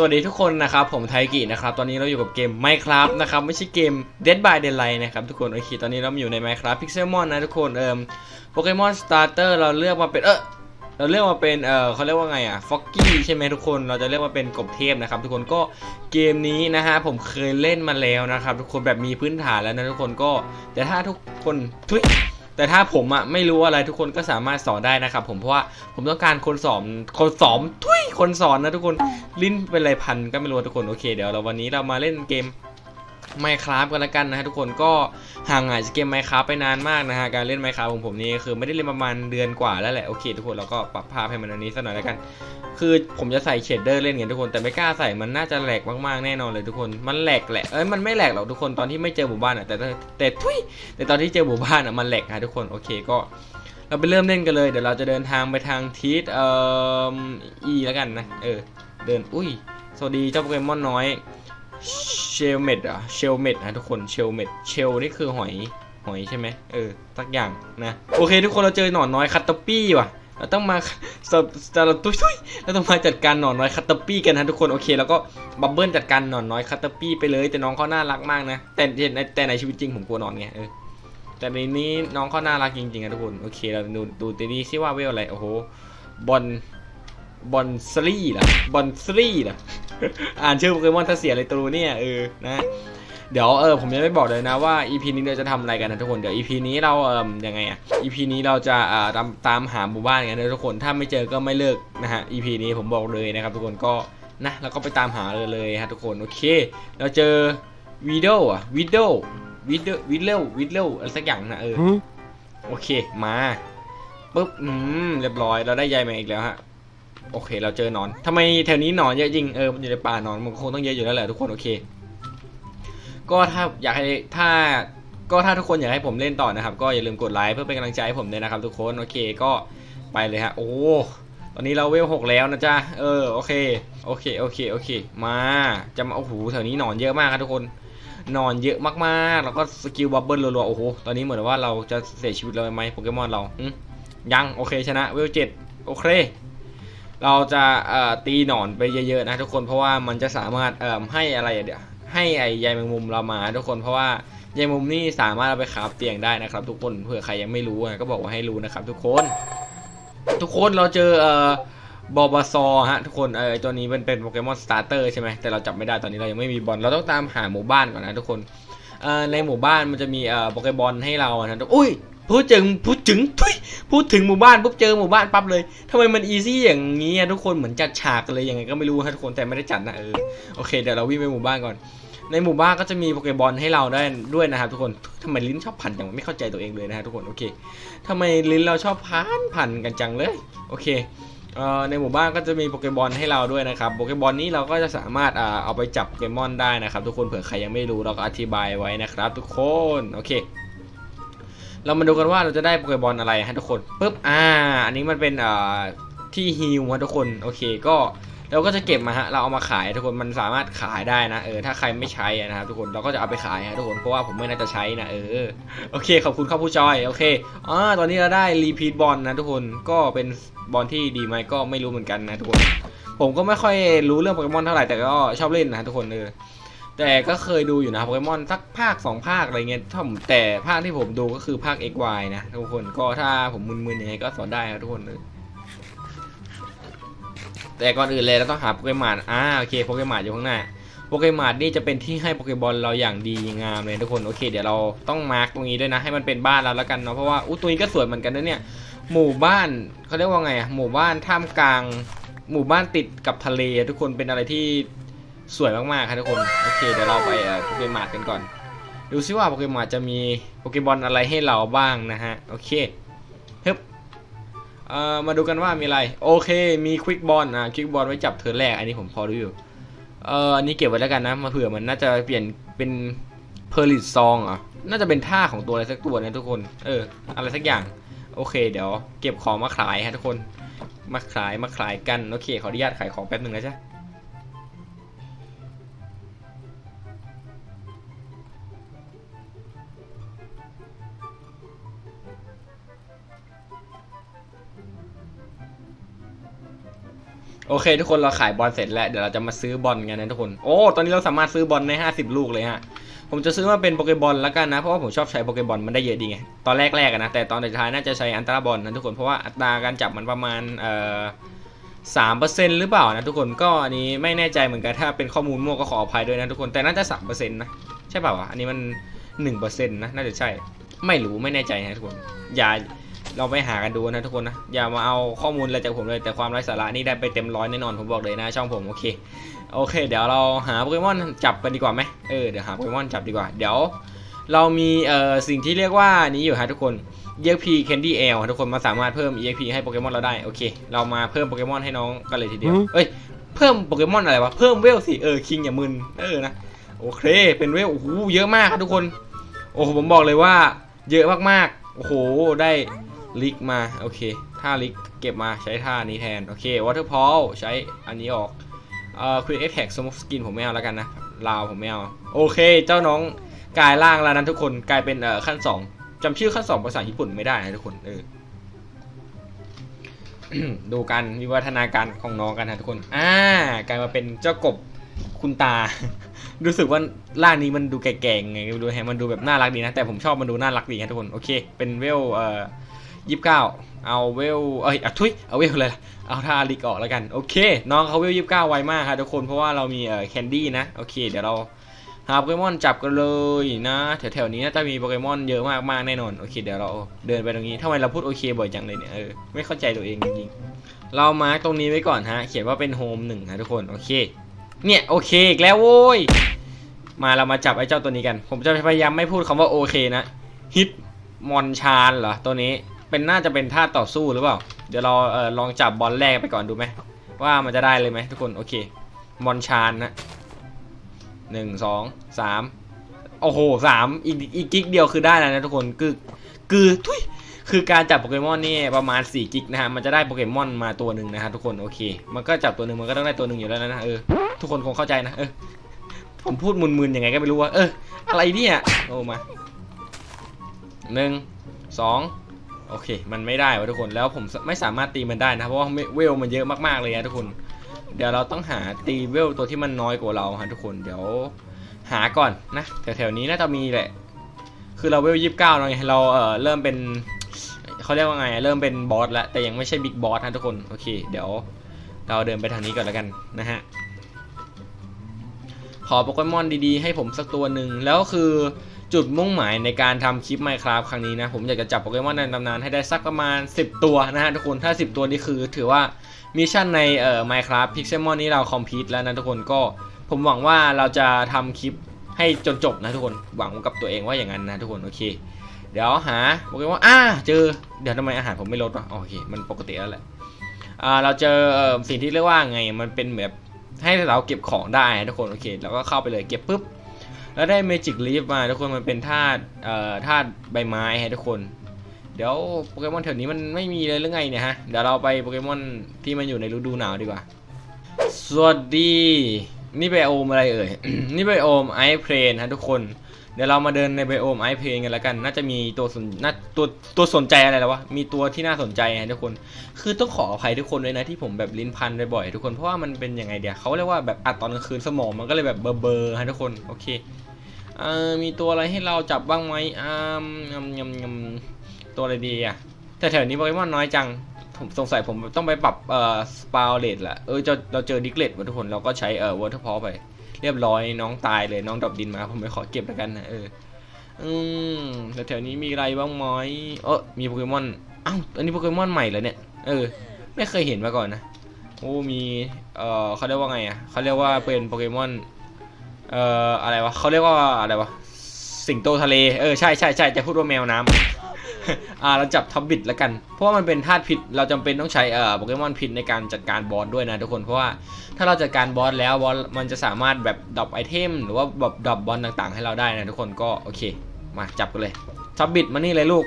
สวัสดีทุกคนนะครับ ผมไทกินะครับ ตอนนี้เราอยู่กับเกม Minecraft นะครับ ไม่ใช่เกม Dead by Daylight นะครับ ทุกคนโอเคตอนนี้เราอยู่ใน Minecraft Pixelmon นะทุกคนเอ่มโปเกมอนสตาร์เตอร์เราเลือกมาเป็นเออเราเลือกมาเป็นเออเขาเรียกว่าไงอะฟ็อกกี้ใช่ไหมทุกคนเราจะเรียกว่าเป็นกบเทพนะครับทุกคนก็เกมนี้นะฮะผมเคยเล่นมาแล้วนะครับ ทุกคนแบบมีพื้นฐานแล้วนะทุกคนก็แต่ถ้าทุกคนทุย แต่ถ้าผมอะไม่รู้อะไรทุกคนก็สามารถสอนได้นะครับผมเพราะว่าผมต้องการคนสอนคนสอนทุยคนสอนนะทุกคนลิ้นเป็นไรพันก็ไม่รู้ทุกคนโอเคเดี๋ยวเราวันนี้เรามาเล่นเกม Minecraft กันละกันนะฮะทุกคนก็ห่างหายจากเกม Minecraft ไปนานมากนะฮะการเล่น Minecraft ของผมนี่คือไม่ได้เล่นประมาณเดือนกว่าแล้วแหละโอเค ทุกคนเราก็ปรับภาพให้มันอันนี้สักหน่อยแล้วกัน คือผมจะใส่เชดเดอร์เล่นไงทุกคนแต่ไม่กล้าใส่มันน่าจะแหลกมากๆแน่นอนเลยทุกคนมันแหลกแหละเอ้ยมันไม่แหลกหรอกทุกคนตอนที่ไม่เจอหมู่บ้านอะแต่แต่ทุยแต่ตอนที่เจอหมู่บ้านอะมันแหลกฮะทุกคนโอเคก็เราไปเริ่มเล่นกันเลย เดี๋ยวเราจะเดินทางไปทางทิศเอ่ออีแล้วกันนะ เออ เดิน อุ้ย สวัสดีเจ้าโปเกมอนน้อย ลเมดอะเชลเมดนะทุกคนเชลเมดเชลนี่คือหอยหอยใช่ไหมเออสักอย่างนะโอเค ทุกคนเราเจอหนอนน้อยคัตตปี้ว่ะเราต้องมาสตารตุ้ยตุ้ยเราต้องมาจัดการหนอนน้อยคัตตปี้กันนะทุกคนโอเคแล้วก็บับเบิ้ลจัดการหนอนน้อยคัตตปี้ไปเลยแต่น้องเขาน่ารักมากนะแต่แต่แต่ในชีวิตจริงผมกลัวหนอนไงเออแต่ในนี้น้องเขาน่ารักจริงๆอะทุกคนโอเคเราดูดูตีนี้ซิว่าเวลอะไรโอ้โหบอลบอลสลีเหรอบอลสลีเหร ออ่านชื่อโปเกมอนถ้าเสียอะไรตัวเนี่ยเออนะเดี๋ยวเออผมยังไม่บอกเลยนะว่า EP นี้เราจะทำอะไรกันนะทุกคนเดี๋ยว EP นี้เราเอ่มยังไงอะ EP นี้เราจะอ่าตามตามหาหมู่บ้านกันนะทุกคนถ้าไม่เจอก็ไม่เลิกนะฮะ EP นี้ผมบอกเลยนะครับทุกคนก็นะแล้วก็ไปตามหาเลยเลยฮะทุกคนโอเค เราเจอวีโดอะวีโดวีโดวิดเลววิดเลวอะไรสักอย่างนะเออโอเคมาปุ๊บอืมเรียบร้อยเราได้ใยมาอีกแล้วฮะ โอเค เราเจอหนอนทำไมแถวนี้หนอนเยอะจริงเออมันอยู่ในป่านอนมันคงต้องเยอะอยู่แล้วแหละทุกคนโอเค ก็ถ้าอยากให้ถ้าก็ถ้าทุกคนอยากให้ผมเล่นต่อนะครับ ก็อย่าลืมกดไลค์เพื่อเป็นกำลังใจให้ผมด้วยนะครับ ทุกคนโอเคก็ไปเลยฮะโอ้ตอนนี้เราเวลหกแล้วนะจ๊ะเออโอเคโอเคโอเคโอเค มาจะมาโอ้โหแถวนี้หนอนเยอะมากครับทุกคนนอนเยอะมากๆ แล้วก็สกิลบับเบิลรัวๆ โอ้โห ตอนนี้เหมือนว่าเราจะเสียชีวิตเลยไหมโปเกมอนเรายัง โอเคชนะเวลเจ็ดโอเค เราจะตีหนอนไปเยอะๆนะทุกคนเพราะว่ามันจะสามารถให้อะไรเดี๋ยวให้ไอ้ใยแมงมุมเรามาทุกคนเพราะว่าใยแมงมุมนี่สามารถเอาไปคราฟเตียงได้นะครับ ทุกคนเผื่อใครยังไม่รู้ก็บอกว่าให้รู้นะครับ ทุกคน ทุกคนเราเจอเออบอบาซอฮะทุกคนเออไอ้ตัวนี้มันเป็นโปเกมอนสตาร์เตอร์ใช่ไหมแต่เราจับไม่ได้ตอนนี้เรายังไม่มีบอลเราต้องตามหาหมู่บ้านก่อนนะทุกคนเอ่อในหมู่บ้านมันจะมีเอ่อโปเกบอลให้เราอะนะทุกอุ้ย พูดถึงพูดถึงทุยพูดถึงหมู่บ้านปุ๊บเจอหมู่บ้านปั๊บเลยทำไมมันอีซี่อย่างนี้อะทุกคนเหมือนจัดฉากเลยยังไงก็ไม่รู้ฮะทุกคนแต่ไม่ได้จัดนะเออโอเคเดี๋ยวเราวิ่งไปหมู่บ้านก่อน ในหมู่บ้านก็จะมีโปเกบอลให้เราได้ด้วยนะครับทุกคนทำไมลิ้นชอบพันจังวะไม่เข้าใจตัวเองเลยนะฮะทุกคนโอเคทำไมลิ้นเราชอบพันพันกันจังเลยโอเคเอ่อในหมู่บ้านก็จะมีโปเกมอนให้เราด้วยนะครับโปเกมอนนี้เราก็จะสามารถอ่าเอาไปจับโปเกมอนได้นะครับ ทุกคนเผื่อใครยังไม่รู้เราก็อธิบายไว้นะครับ ทุกคนโอเค เรามาดูกันว่าเราจะได้โปเกมอนอะไรฮะทุกคนปุ๊บอ่า อันนี้มันเป็นอ่าที่ฮิลฮะทุกคนโอเคก็เราก็จะเก็บมาฮะเราเอามาขายทุกคนมันสามารถขายได้นะเออถ้าใครไม่ใช้นะครับทุกคนเราก็จะเอาไปขายฮะทุกคนเพราะว่าผมไม่น่าจะใช้นะเออโอเคขอบคุณครับผู้จอยโอเคอ่าตอนนี้เราได้รีพีทบอลนะทุกคนก็เป็นบอลที่ดีไหมก็ไม่รู้เหมือนกันนะทุกคน ผมก็ไม่ค่อยรู้เรื่องโปเกมอนเท่าไหร่แต่ก็ชอบเล่นนะทุกคนเออ แต่ก็เคยดูอยู่นะโปเกมอนสักภาคสองภาคอะไรเงี้ยถ้าผมแต่ภาคที่ผมดูก็คือภาค XY นะทุกคนก็ถ้าผมมึนๆยังไงก็สอนได้นะทุกคนเลยแต่ก่อนอื่นเลยเราต้องหาโปเกมอนอ่าโอเคโปเกมอนอยู่ข้างหน้าโปเกมอนนี่จะเป็นที่ให้โปเกบอลเราอย่างดีงามเลยทุกคนโอเค เดี๋ยวเราต้องมาร์กตรงนี้ด้วยนะให้มันเป็นบ้านเราแล้วกันเนาะเพราะว่าอู้ตัวนี้ก็สวยเหมือนกันนะเนี่ยหมู่บ้านเขาเรียกว่าไงอะหมู่บ้านท่ามกลาง หมู่บ้านติดกับทะเลทุกคนเป็นอะไรที่ สวยมากๆครับทุกคน โอเคเดี๋ยวเราไปเอ่อโปเกมอนกันก่อน ดูซิว่าโปเกมอนจะมีโปเกมอนอะไรให้เราบ้างนะฮะ โอเคฮึบเอ่อมาดูกันว่ามีอะไร โอเค มีควิกบอลอะควิกบอลไว้จับเธอแรก อันนี้ผมพอรู้อยู่ เอ่ออันนี้เก็บไว้แล้วกันนะ มาเผื่อมันน่าจะเปลี่ยนเป็นเพอร์ลิตซองอะ น่าจะเป็นท่าของตัวอะไรสักตัวนะทุกคน เออ อะไรสักอย่าง โอเค เดี๋ยวเก็บของมาขายฮะทุกคน มาขายมาขายกัน โอเค ขออนุญาตขายของแป๊บหนึ่งนะจ๊ะ โอเค ทุกคนเราขายบอลเสร็จแล้วเดี๋ยวเราจะมาซื้อบอลกันนะทุกคนโอ้ตอนนี้เราสามารถซื้อบอลได้50 ลูกเลยฮะผมจะซื้อมาเป็นโปเกบอลแล้วกันนะเพราะว่าผมชอบใช้โปเกบอลมันได้เยอะดีไงตอนแรกๆนะแต่ตอนสุดท้ายน่าจะใช้อันตราบอลนะทุกคนเพราะว่าอัตราการจับมันประมาณเอ่อสามเปอร์เซ็นต์หรือเปล่านะทุกคนก็อันนี้ไม่แน่ใจเหมือนกันถ้าเป็นข้อมูลมั่วก็ขออภัยด้วยนะทุกคนแต่น่าจะสามเปอร์เซ็นต์นะใช่เปล่าวะอันนี้มันหนึ่งเปอร์เซ็นต์นะน่าจะใช่ไม่รู้ไม่แน่ใจนะทุกคนอย่า เราไปหากันดูนะทุกคนนะ อย่ามาเอาข้อมูลอะไรจากผมเลย แต่ความไร้สาระนี่ได้ไปเต็มร้อยแน่นอนผมบอกเลยนะ ช่องผมโอเค โอเค เดี๋ยวเราหาโปเกมอนจับกันดีกว่าไหมเออเดี๋ยวหาโปเกมอนจับดีกว่า เดี๋ยว เรามีเอ่อสิ่งที่เรียกว่านี้อยู่ฮะทุกคน EXP Candy L ทุกคนมาสามารถเพิ่ม EXP ให้โปเกมอนเราได้โอเค เรามาเพิ่มโปเกมอนให้น้องกันเลยทีเดียวอืมเอ้ยเพิ่มโปเกมอนอะไรวะเพิ่มเวลสิเออคิงอย่ามึนเออนะโอเค เป็นเวลโอ้โหเยอะมากครับทุกคน โอ้โหผมบอกเลยว่า เยอะมากๆโอ้โหได้ ลิกมาโอเคท่าลิกเก็บมาใช้ท่านี้แทน โอเค Waterfall ใช้อันนี้ออกเอ่อ Quick Attack Smoke Skin ผมไม่เอาแล้วกันนะลาวผมไม่เอาโอเค เจ้าน้องกลายร่างแล้วนั้นทุกคนกลายเป็นเอ่อขั้นสองจำชื่อขั้นสองภาษาญี่ปุ่นไม่ได้นะทุกคนเออดูกันวิวัฒนาการของน้องกันนะทุกคนอ่ากลายมาเป็นเจ้ากบคุณตา รู้สึกว่าร่างนี้มันดูแก่ๆไงดูแฮมันดูแบบน่ารักดีนะแต่ผมชอบมันดูน่ารักดีครับทุกคนโอเค เป็นเวลเอ่อ ยี่สิบเก้าเอาเวล เอ้ยอะทุยเอาเวลเลย เอาทาลิกออกแล้วกัน โอเค น้องเขาเวลยี่สิบเก้าไวมากครับทุกคน เพราะว่าเรามีเอ่อแคนดี้นะ โอเค เดี๋ยวเราหาโปเกมอนจับกันเลยนะ แถวๆนี้น่าจะมีโปเกมอนเยอะมากๆแน่นอน โอเค เดี๋ยวเราเดินไปตรงนี้ทำไมเราพูดโอเคบ่อยจังเลยเนี่ย เออ ไม่เข้าใจตัวเองจริงๆ เรามาร์กตรงนี้ไว้ก่อนฮะ เขียนว่าเป็นโฮมหนึ่งนะทุกคน โอเค เนี่ย โอเคอีกแล้วโว้ย มาเรามาจับไอ้เจ้าตัวนี้กัน ผมจะพยายามไม่พูดคำว่าโอเคนะ ฮิตมอนชานเหรอตัวนี้ เป็นน่าจะเป็นท่าต่อสู้หรือเปล่า เดี๋ยวเราเออลองจับบอลแรกไปก่อนดูไหมว่ามันจะได้เลยไหมทุกคนโอเคมอนชานนะหนึ่งสองสามโอ้โหสามอีกอีกกิกเดียวคือได้แล้วนะทุกคนคือคือทุยคือการจับโปเกมอนนี่ประมาณ4กิกนะฮะมันจะได้โปเกมอนมาตัวหนึ่งนะฮะทุกคนโอเค มันก็จับตัวหนึ่งมันก็ต้องได้ตัวหนึ่งอยู่แล้วนะเออทุกคนคงเข้าใจนะเออผมพูดมึนๆยังไงก็ไม่รู้ว่าเอออะไรเนี่ยโอ้มาหนึ่งสอง โอเค มันไม่ได้วะทุกคนแล้วผมไม่สามารถตีมันได้นะเพราะว่าเวลมันเยอะมากๆเลยนะทุกคน เดี๋ยวเราต้องหาตีเวลตัวที่มันน้อยกว่าเราฮะทุกคนเดี๋ยวหาก่อนนะแถวๆนี้น่าจะมีแหละ คือเราเวลยี่สิบเก้าเราไงเราเออเริ่มเป็นเขาเรียกว่าไงเริ่มเป็นบอสแล้วแต่ยังไม่ใช่บิ๊กบอสนะทุกคนโอเค เดี๋ยวเราเดินไปทางนี้ก่อนแล้วกันนะฮะขอโปเกมอนดีๆให้ผมสักตัวหนึ่งแล้วคือ จุดมุ่งหมายในการทำคลิป Minecraft ครั้งนี้นะ ผมอยากจะจับโปเกมอนในตำนานให้ได้สักประมาณ 10 ตัวนะฮะทุกคนถ้า 10 ตัวนี้คือถือว่ามิชชั่นในเอ่อ Minecraft Pixelmon นี้เราคอมพลีทแล้วนะทุกคนก็ผมหวังว่าเราจะทำคลิปให้จนจบนะทุกคนหวังกับตัวเองว่าอย่างนั้นนะทุกคนโอเค เดี๋ยวหาโปเกมอนอ่าเจอเดี๋ยวทำไมอาหารผมไม่ลดวะโอเค มันปกติแล้วแหละอ่าเราเจอเอ่อสิ่งที่เรียกว่าไงมันเป็นแบบให้เราเก็บของได้นะทุกคนโอเคเราก็เข้าไปเลยเก็บปุ๊บ แล้วได้เมจิกลีฟมาทุกคนมันเป็นธาตุเอ่อธาตุใบไม้ให้ทุกคน เดี๋ยวโปเกมอนแถวนี้มันไม่มีเลยหรือไงเนี่ยฮะเดี๋ยวเราไปโปเกมอนที่มันอยู่ในฤดูหนาวดีกว่า สวัสดี นี่ไบโอมอะไรเอ่ย นี่ไบโอมไอเพลนฮะทุกคนเดี๋ยวเรามาเดินในไบโอมไอเพลนกันแล้วกัน น่าจะมีตัวสนน่าตัวตัวสนใจอะไรแล้ววะ มีตัวที่น่าสนใจฮะทุกคน คือต้องขออภัยทุกคนด้วยนะที่ผมแบบลิ้นพันบ่อยๆทุกคน เพราะว่ามันเป็นยังไงเดียวเขาเรียกว่าแบบอัดตอนกลางคืนสมองมันก็เลยแบบเบลอๆฮะทุกคน โอเค เออมีตัวอะไรให้เราจับบ้างไหมอ่ามยำยำยำตัวอะไรดีอะแต่แถวนี้โปเกมอนน้อยจัง ผมสงสัยผมต้องไปปรับเอ่อสปาวเลตแหละเออเราเราเจอดิกเลตมาทุกคนเราก็ใช้เอ่อวอเตอร์พอไปเรียบร้อยน้องตายเลยน้องดรอปดินมา ผมไม่ขอเก็บแล้วกันนะเอออืมแต่แถวนี้มีอะไรบ้างไหมเออมีโปเกมอนอ้าวอันนี้โปเกมอนใหม่เหรอเนี่ยเออ ไม่เคยเห็นมาก่อนนะโอ้มีเอ่อเขาเรียกว่าไงอะเขาเรียกว่าเป็นโปเกมอน เอ่ออะไรวะเขาเรียกว่าอะไรวะสิงโตทะเลเออใช่ใช่ใช่จะพูดว่าแมวน้ำอ่าเราจับทับบิดแล้วกัน เพราะว่ามันเป็นธาตุพิษเราจำเป็นต้องใช้เอ่อโปเกมอนพิษในการจัดการบอสด้วยนะทุกคนเพราะว่าถ้าเราจัดการบอสแล้วบอสมันจะสามารถแบบดรอปไอเทมหรือว่าแบบดรอปบอลต่างๆ ให้เราได้นะทุกคนก็โอเค มาจับกันเลยทับบิดมานี่เลยลูก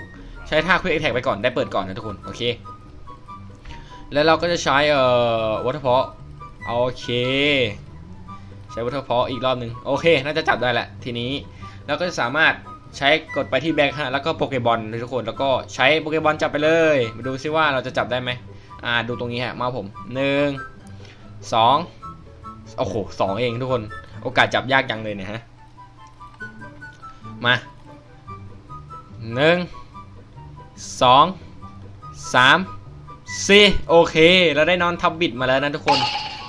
ใช้ท่าควิกแท็กไปก่อนได้เปิดก่อนนะทุกคนโอเค แล้วเราก็จะใช้เอ่อวัตถุเพาะโอเค ใช้วัตถุเพาะอีกรอบหนึ่งโอเค น่าจะจับได้แหละ ทีนี้เราก็จะสามารถใช้กดไปที่แบ็คฮะแล้วก็โปเกบอลทุกคนแล้วก็ใช้โปเกบอลจับไปเลย มาดูซิว่าเราจะจับได้ไหมอ่าดูตรงนี้ฮะมาผมหนึ่งสองโอ้โหสองเองทุกคนโอกาสจับยากจังเลยเนี่ยฮะมาหนึ่งสองสามสี่โอเค เราได้นอนทับบิดมาแล้วนะทุกคน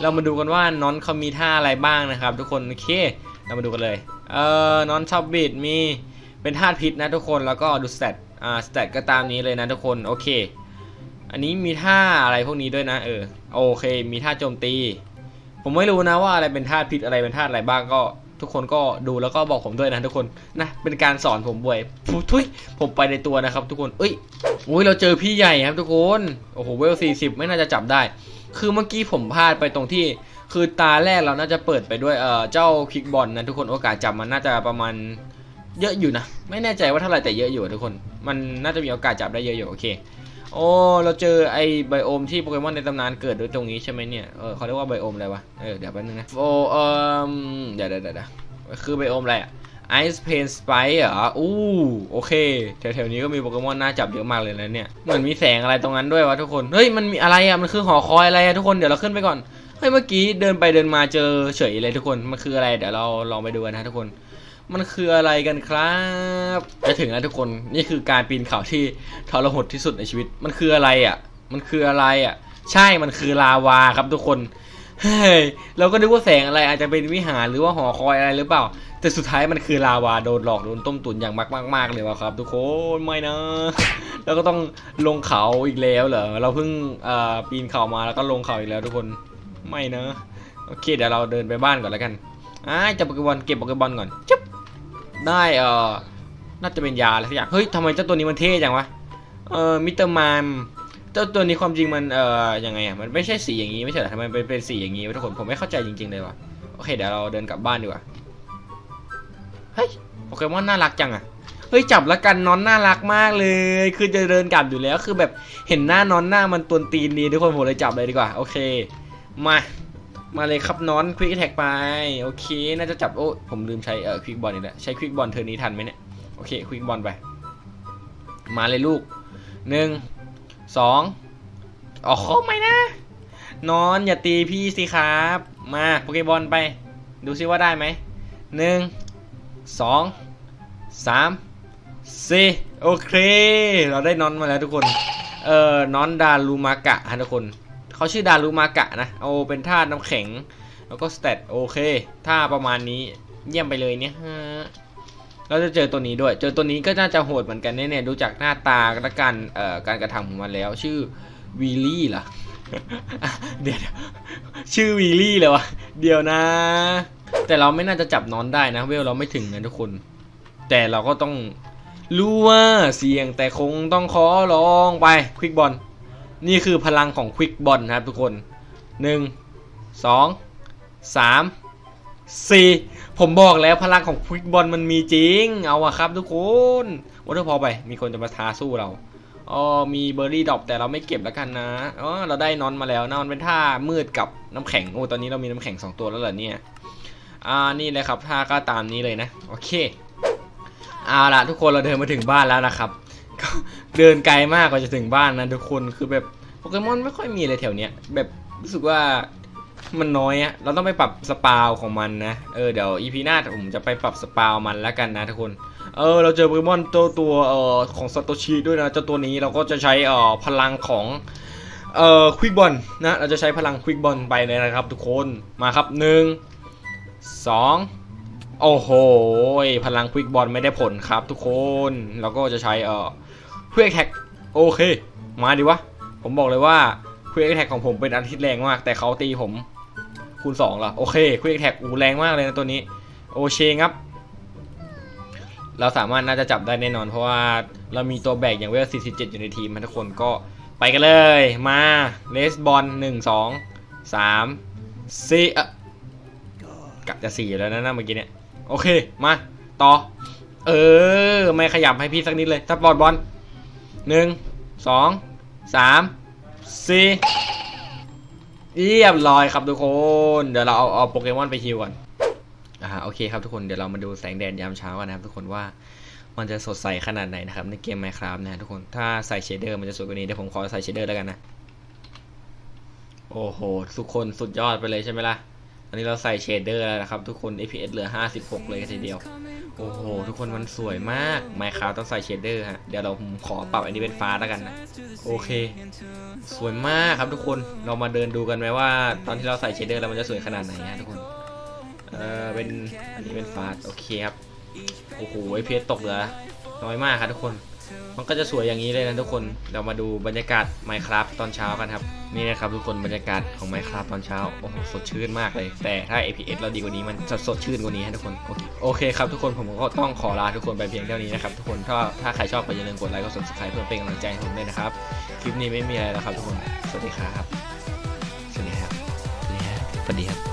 เรามาดูกันว่านอนเขามีท่าอะไรบ้างนะครับ ทุกคนโอเคเรามาดูกันเลยเอ่อนอนทับบิดมีเป็นธาตุพิษนะทุกคนแล้วก็ดูสเตตอ่าสเตตก็ตามนี้เลยนะทุกคนโอเค อันนี้มีท่าอะไรพวกนี้ด้วยนะเออโอเค มีท่าโจมตี ผมไม่รู้นะว่าอะไรเป็นธาตุพิษอะไรเป็นธาตุอะไรบ้างก็ทุกคนก็ดูแล้วก็บอกผมด้วยนะทุกคนนะเป็นการสอนผมบ่อยทุยผมไปในตัวนะครับ ทุกคนเอ้ยโอ้ยเราเจอพี่ใหญ่ครับทุกคนโอ้โหเวลสี่สิบไม่น่าจะจับได้ คือเมื่อกี้ผมพลาดไปตรงที่ คือตาแรกเราน่าจะเปิดไปด้วยเอ่อเจ้าคิกบอลนะทุกคนโอกาสจับมันน่าจะประมาณเยอะอยู่นะ ไม่แน่ใจว่าเท่าไหร่แต่เยอะอยู่ทุกคน มันน่าจะมีโอกาสจับได้เยอะอยู่โอเคโอ้เราเจอไอไบโอมที่โปเกมอนในตำนานเกิดด้วยตรงนี้ใช่ไหมเนี่ยเออเขาเรียกว่าไบโอมอะไรวะเออเดี๋ยวแป๊บนึงนะโอเออเดี๋ยวเดี๋ยวเดี๋ยวคือไบโอมอะไรอะ ไอซ์เพนสไปเหรอ อู้ โอเค แถวๆนี้ก็มีโปเกมอนน่าจับเยอะมากเลยนะเนี่ย เหมือนมีแสงอะไรตรงนั้นด้วยวะทุกคน เฮ้ย มันมีอะไรอะมันคือหอคอยอะไรอะทุกคน เดี๋ยวเราขึ้นไปก่อน เฮ้ย เมื่อกี้เดินไปเดินมาเจอเฉยเลยทุกคน มันคืออะไร เดี๋ยวเราลองไปดูกันนะทุกคน มันคืออะไรกันครับจะถึงแล้วทุกคน นี่คือการปีนเขาที่ทรหดที่สุดในชีวิต มันคืออะไรอะ มันคืออะไรอะ ใช่ มันคือลาวาครับทุกคน เฮ้ย เราก็นึกว่าแสงอะไรอาจจะเป็นวิหารหรือว่าหอคอยอะไรหรือเปล่า แต่สุดท้ายมันคือลาวาโดนหลอกโดนต้มตุ๋นอย่างมากมากๆเลยว่ะครับ ทุกคนไม่นะ แล้วก็ต้องลงเขาอีกแล้วเหรอเราเพิ่งปีนเขามาแล้วก็ลงเขาอีกแล้วทุกคนไม่นะโอเคเดี๋ยวเราเดินไปบ้านก่อนแล้วกันอ่าจับโปเกมอนเก็บโปเกมอนก่อนจุ๊บได้เอ่อน่าจะเป็นยาอะไรสักอย่างเฮ้ยทำไมเจ้าตัวนี้มันเท่จังวะเออมิสเตอร์มามเจ้าตัวนี้ความจริงมันเอ่อยังไงอะมันไม่ใช่สีอย่างนี้ไม่ใช่เหรอทำไมเป็นเป็นสีอย่างนี้ทุกคนผมไม่เข้าใจจริงๆเลยว่ะโอเคเดี๋ยวเราเดินกลับบ้านดีกว่า เฮ้ยโปเกมอนน่ารักจังอะเฮ้ยจับแล้วกันนอนน่ารักมากเลย คือจะเดินกลับอยู่แล้วคือแบบเห็นหน้านอนหน้ามันตวนตีนดีทุกคนผมเลยจับเลยดีกว่า โอเค มามาเลยครับนอนควิกแท็กไปโอเค น่าจะจับโอ้ผมลืมใช้เอ่อควิกบอลนี่แหละใช้ควิกบอลเทอร์นี้ทันไหมเนี่ยโอเคควิกบอลไป มาเลยลูกหนึ่งสองอ๋อไม่นะ นอนอย่าตีพี่สิครับ มาโปเกบอลไป ดูซิว่าได้ไหมหนึ่ง สองสามสี่โอเค เราได้นอนมาแล้วทุกคน เอ่อนอนดารูมากะฮะทุกคนเขาชื่อดารุมากะนะ เอาเป็นธาตุน้ำแข็ง แล้วก็สเตตโอเคถ้าประมาณนี้เยี่ยมไปเลยเนี่ยฮะเราจะเจอตัวนี้ด้วย เจอตัวนี้ก็น่าจะโหดเหมือนกันแน่ๆดูจากหน้าตาและการเอ่อการกระทำของมันแล้ว ชื่อวีลี่เหรอเดี๋ยวชื่อวีลี่เลยวะเดี๋ยวนะ แต่เราไม่น่าจะจับนอนได้นะเวลเราไม่ถึงนะทุกคน แต่เราก็ต้องรู้ว่าเสี่ยงแต่คงต้องขอลองไปควิกบอลนี่คือพลังของควิกบอลนะครับทุกคน 1 2 3 4 ผมบอกแล้วพลังของควิกบอลมันมีจริง เอาอะครับทุกคนวัตถุพอไป มีคนจะมาท้าสู้เราอ๋อมีเบอร์รี่ดรอปแต่เราไม่เก็บแล้วกันนะอ๋อเราได้นอนมาแล้วนอนเป็นท่ามืดกับน้ำแข็งโอ้ตอนนี้เรามีน้ำแข็ง 2 ตัวแล้วเหรอเนี่ย อ่านี่เลยครับท่าก็ตามนี้เลยนะโอเคเอาละทุกคนเราเดินมาถึงบ้านแล้วนะครับเดินไกลมากกว่าจะถึงบ้านนะทุกคนคือแบบโปเกมอนไม่ค่อยมีเลยแถวเนี้ยแบบรู้สึกว่ามันน้อยอะเราต้องไปปรับสปาวของมันนะเออเดี๋ยวอีพีหน้าผมจะไปปรับสปาวมันแล้วกันนะทุกคนเออเราเจอโปเกมอนตัวตัวเอ่อของซาโตชิด้วยนะเจ้าตัวนี้เราก็จะใช้เอ่อพลังของเอ่อควิกบอลนะเราจะใช้พลังควิกบอลไปเลยนะครับทุกคนมาครับหนึ่ง สองโอ้โห พลังควิกบอลไม่ได้ผลครับทุกคนเราก็จะใช้เอ่อควิกแท็กโอเค มาดิวะ ผมบอกเลยว่าควิกแท็กของผมเป็นอันที่แรงมาก แต่เขาตีผมคูณ2เหรอโอเคควิกแท็กอูแรงมากเลยนะตัวนี้ โอเชครับ เราสามารถน่าจะจับได้แน่นอน เพราะว่าเรามีตัวแบกอย่างเวล 47 อยู่ในทีมนะทุกคนก็ไปกันเลย มาเลสบอล1 2 3 4อะ กะจะ4แล้วนะเมื่อกี้เนี่ย โอเค มา ต่อ เออ ไม่ขยับให้พี่สักนิดเลยสปอร์ตบอลหนึ่งสองสามสี่เรียบร้อยครับทุกคน เดี๋ยวเราเอาเอาโปเกมอนไปฮิวก่อนอ่าโอเคครับทุกคนเดี๋ยวเรามาดูแสงแดดยามเช้ากันนะครับทุกคนว่ามันจะสดใสขนาดไหนนะครับในเกม Minecraft นะทุกคนถ้าใส่เชเดอร์มันจะสวยกว่านี้เดี๋ยวผมขอใส่เชเดอร์แล้วกันนะ โอ้โห ทุกคนสุดยอดไปเลยใช่ไหมล่ะ อนนี้เราใส่เชดเดอร์แล้วนะครับ ทุกคน FPS เหลือ 56 เลยทีเดียว โอ้โห ทุกคนมันสวยมาก Minecraft ต้องใส่เชดเดอร์ฮะ เดี๋ยวเราขอปรับอันนี้เป็นฟ้าแล้วกันนะ โอเค สวยมากครับทุกคน เรามาเดินดูกันไหมว่า ตอนที่เราใส่เชดเดอร์แล้วมันจะสวยขนาดไหนฮะทุกคน เออเป็น อันนี้เป็นฟ้า โอเคครับ โอ้โห FPS ตกเหลือน้อยมากครับทุกคน มันก็จะสวยอย่างนี้เลยนะทุกคน เรามาดูบรรยากาศ Minecraft ตอนเช้ากันครับ นี่นะครับทุกคนบรรยากาศของ Minecraft ตอนเช้า โอ้โหสดชื่นมากเลย แต่ถ้า APS เราดีกว่านี้มันจะสดชื่นกว่านี้ฮะทุกคน โอเคโอเคครับทุกคนผมก็ต้องขอลาทุกคนไปเพียงเท่านี้นะครับทุกคน ถ้าถ้าใครชอบก็อย่าลืมกดไลค์กด subscribe เพื่อเป็นกำลังใจให้ผมด้วยนะครับ คลิปนี้ไม่มีอะไรแล้วครับทุกคน สวัสดีครับ สวัสดีครับ สวัสดีครับ สวัสดีครับ